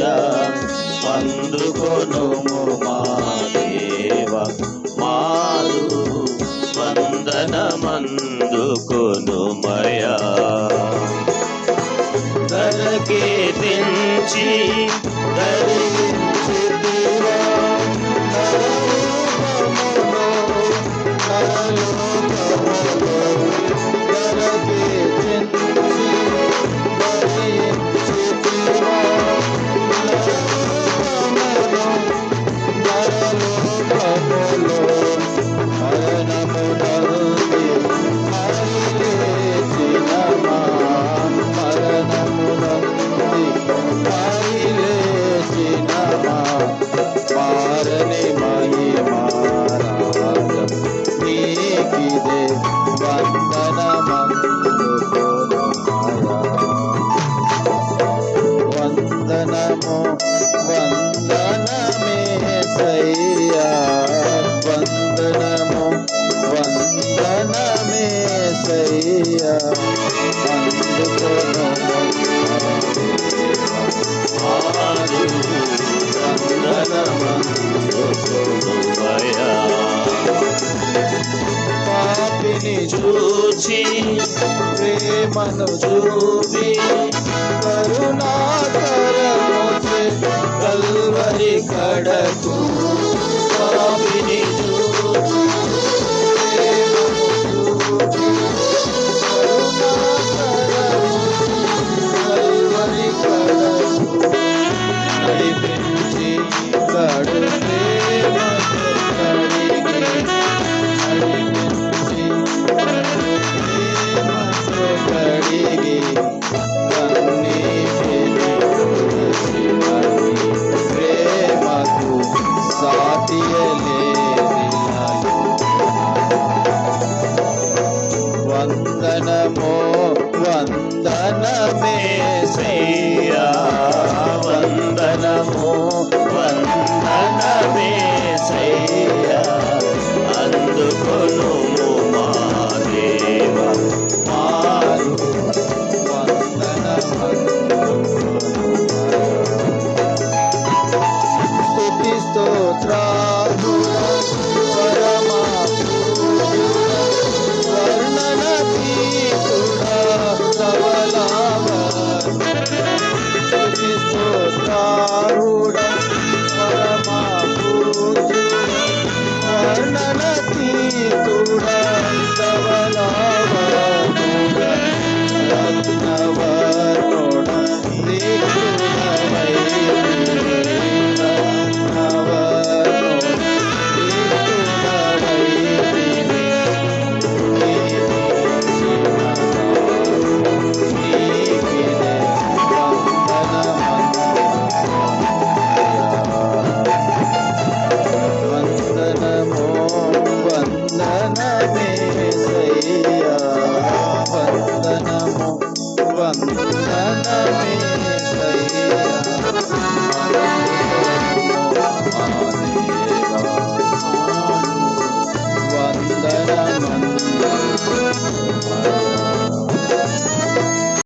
సయ్యా అందుకొనుము మా దేవ మారు వందనమందుకొనుమయా ధరకే తెంచి ధరించి वंदनमो वंदन में सैया। वंदनमो वंदन में सैया। पापिनी जूची प्रेमन जूबी करुणा కడకు పాపిని చూచి ప్రేమను చూపి కరుణాకరముచే కల్వరి కడకు నడిపించి కడు ప్రేమతో కడిగి वंदनमो वंदनमे सैया वंदनमो वंदनमे सैया अंदुकोलो స్తోత్ర